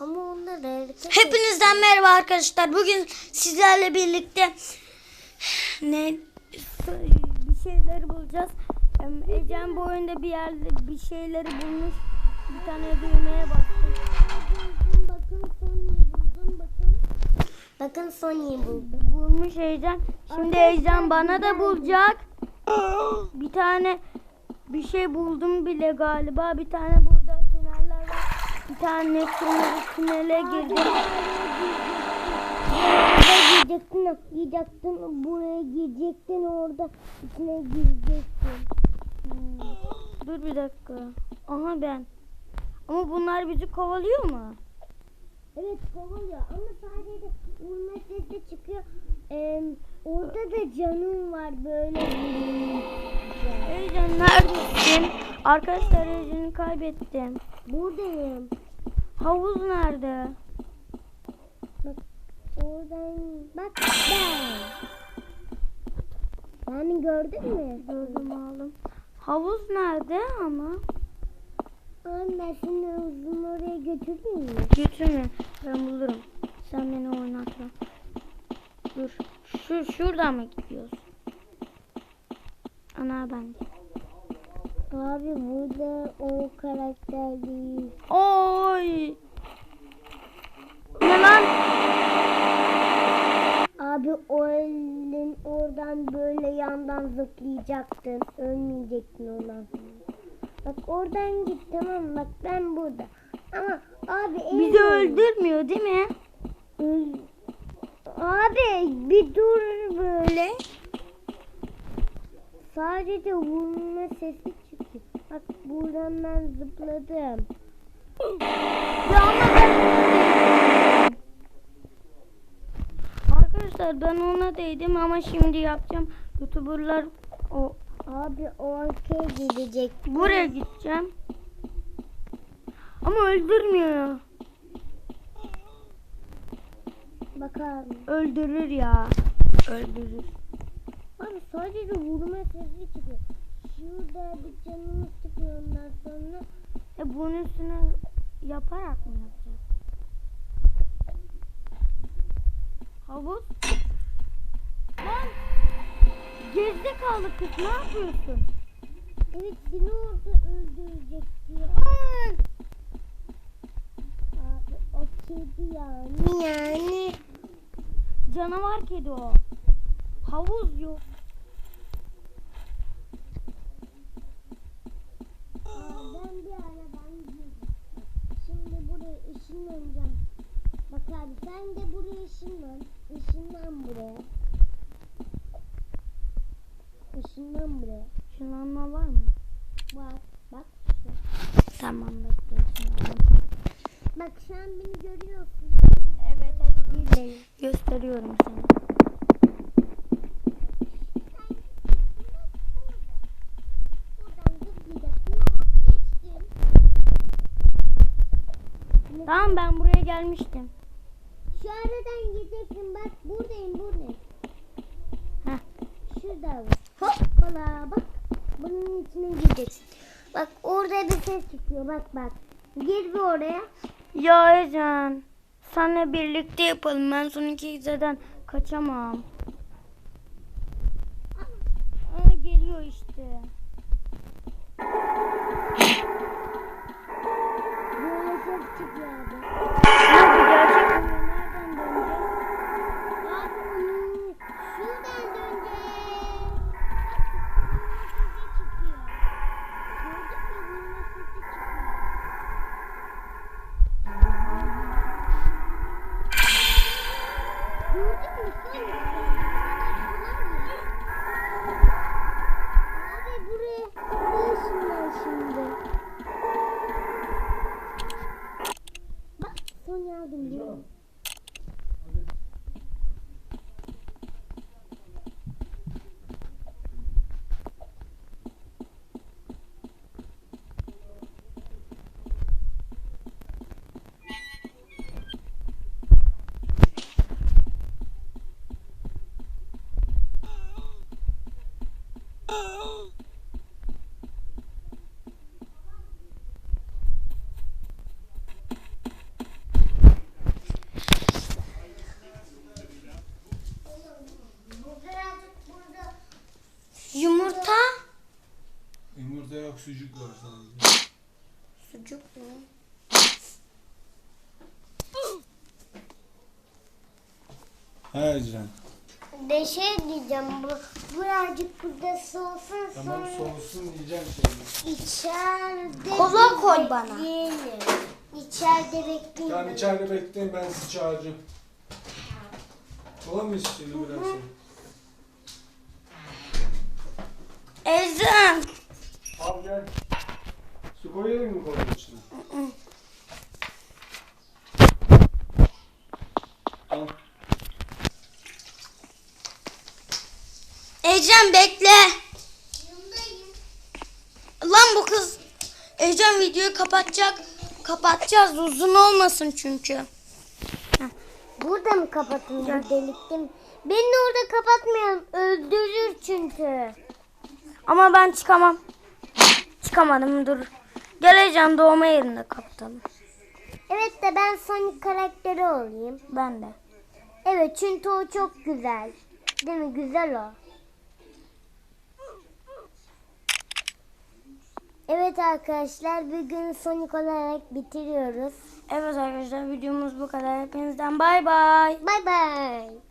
Ama onlar erkek. Hepinizden merhaba arkadaşlar. Bugün sizlerle birlikte ne bir şeyleri bulacağız. Em, Ecem bu oyunda bir yerde bir şeyleri bulmuş. Bir tane düğmeye bastım. Bakın Sony'yi buldum bakın. Bakın Sony'yi buldum. Bulmuş Ecem. Şimdi Ecem bana da bulacak. Bir tane bir şey buldum bile galiba. Bir tane burada var. Bir tane tünele, girdim. Orada girecektin, buraya girecektin, orada içine girecektin. Hmm. Dur bir dakika. Aha ben. Ama bunlar bizi kovalıyor mu? Evet kovalıyor ama sadece vurma sesi çıkıyor. Ee, orada da canım var böyle. Ecem neredesin? Arkadaşlar Ecem'i kaybettim. Buradayım. Havuz nerede? Oradan bak ben. Yani gördün mü? Gördüm aldım. Havuz nerede ama? Anne seni uzun oraya götürdün mü? Götürme. Ben bulurum. Sen beni oynatma. Dur. Şu şuradan mı gidiyorsun? Ana ben. Abi burada o karakter değil. Oy. Ne lan? Abi o elin oradan böyle yandan zıplayacaktın. Ölmeyecektin sonra. Bak oradan git tamam bak ben burada. Ama abi en Bizi zor- öldürmüyor değil mi? Öl- Abi bir dur böyle. Sadece vurma sesi. Bak buradan ben zıpladım. Ya ama ben... Arkadaşlar ben ona değdim ama şimdi yapacağım. Youtuberlar o Abi o arkaya gidecek. buraya gideceğim. Ama öldürmüyor. Bak abi. Öldürür ya. Öldürür. Abi sadece vurma sesi çıkıyor. Şurada bir canımız ondan sonra. E bunun üstüne yaparak mı yapacağız? Havuz. Lan. Gezde kaldı kız ne yapıyorsun? Evet seni orada öldürecek diyor. Abi o kedi yani. Yani. Canavar kedi o. Havuz yok. Aa, ben bir aradan girdim. Şimdi buraya ışınlanacağım. Bak abi sen de buraya ışınlan. Işınlan buraya. Işınlan buraya. Şunlanma var mı? Var. Bak şu. Tamam bekliyorum. Bak şu an beni görüyorsun. Evet hadi gidelim. Gösteriyorum sana. Hop. Tamam ben buraya gelmiştim. Şu aradan gideceksin. Bak buradayım buradayım. Heh. Şurada bak. Hoppala bak. Bunun içine gireceksin. Bak orada bir ses çıkıyor. Bak bak. Gir bir oraya. Ya Ecan. Senle birlikte yapalım. Ben son iki geceden kaçamam. Aa, geliyor işte. Sucuk var sadece. Sucuk mu? He Ecren. De şey diyeceğim bu birazcık burada soğusun Tamam sonra soğusun diyeceğim şimdi. içeride Kola koy bana. bekleyelim. İçeride bekleyin. Tamam içeride bekleyin ben sizi çağıracağım. Kola mı istiyorsun biraz sonra? Ecem. Al gel. Su koyayım mı kolanın içine? Al. Ecem bekle. Lan bu kız. Ecem videoyu kapatacak. Kapatacağız uzun olmasın çünkü. Burada mı delikte mi? Beni orada kapatmayalım. Öldürür çünkü. Ama ben çıkamam. Çıkamadım dur. Gel Ecem doğma yerinde kapatalım. Evet de ben Sonic karakteri olayım. Ben de. Evet çünkü o çok güzel. Değil mi? Güzel o. Evet arkadaşlar bugün Sonic olarak bitiriyoruz. Evet arkadaşlar videomuz bu kadar. Hepinizden bay bay. Bay bay.